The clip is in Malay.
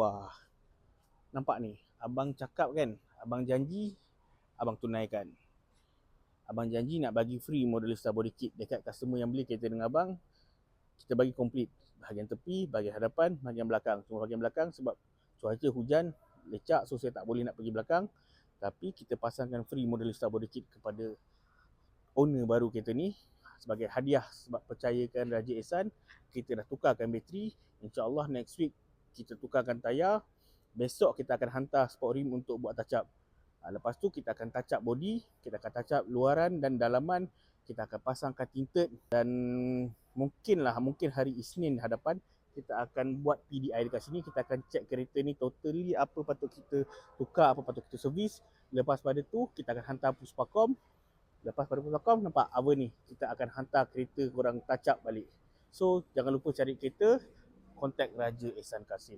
Wah. Nampak ni. Abang cakap kan. Abang janji. Abang tunaikan. Abang janji nak bagi free Modelista body kit dekat customer yang beli kereta dengan abang. Kita bagi complete. Bahagian tepi, bahagian hadapan, bahagian belakang. Cuma bahagian belakang sebab cuaca hujan, lecak so saya tak boleh nak pergi belakang. Tapi kita pasangkan free Modelista body kit kepada owner baru kereta ni sebagai hadiah sebab percayakan Raja Ehsan kita dah tukarkan bateri insyaallah next week kita tukarkan tayar besok kita akan hantar sport rim untuk buat touch up ha, lepas tu kita akan touch up body kita akan touch up luaran dan dalaman kita akan pasangkan tinted dan mungkinlah mungkin hari Isnin hadapan kita akan buat PDI dekat sini kita akan check kereta ni totally apa patut kita tukar apa patut kita servis. Lepas pada tu kita akan hantar puspakom Lepas pada Puspakom nampak apa ni Kita akan hantar kereta korang touch up balik. So jangan lupa cari kereta Contact Raja Ehsan Kasim